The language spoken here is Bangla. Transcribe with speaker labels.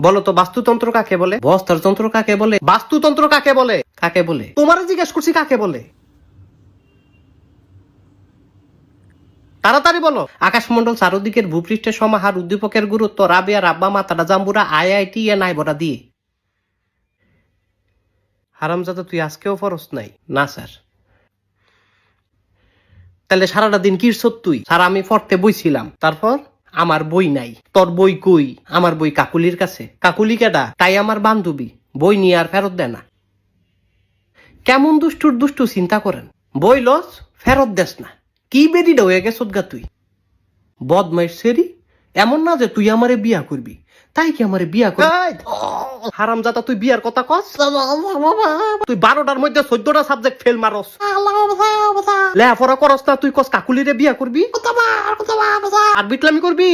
Speaker 1: বলো তো, বাস্তুতন্ত্র কাকে বলে? বস্ত্রতন্ত্র কাকে বলে? বাস্তুতন্ত্র কাকে বলে? কাকে বলে? তোমার জিজ্ঞেস করছি কাকে বলে? তাড়াতাড়ি বলো। আকাশমন্ডল চারদিকের ভূপৃষ্ঠের সমাহার, উদ্দীপকের গুরুত্ব, রাবিয়া, রাব্বা, মাতারা, জাম্বুরা আইআইটি এ নাই নাইবরা দিয়ে। হারামজাদা, তুই আজকেও ফরস নাই? না, স্যার। তাহলে সারাটা দিন কি তুই? স্যার, আমি পড়তে বইছিলাম। তারপর? আমার বই নাই। তোর বই কই? আমার বই কাকুলির কাছে। কাকুলি কেডা? তাই আমার বান্ধবী। বই নিয়ে আর ফেরত দেয় না। কেমন দুষ্টুর দুষ্টু চিন্তা করেন? বই লস ফেরত দেস না। কি বেরিটা হয়ে গেছ গা তুই? বদমাইশ সেরি এমন না যে তুই আমারে বিয়া করবি। তাই কি আমারে বিয়া করবি হারাম জাতা তুই বিয়ার কথা কস? তুই বারোটার মধ্যে চোদ্দটা সাবজেক্ট ফেল মারস। লেখাপড়া করস না তুই কস কাকুলিরে বিয়া করবি? আর বিটলামি করবি?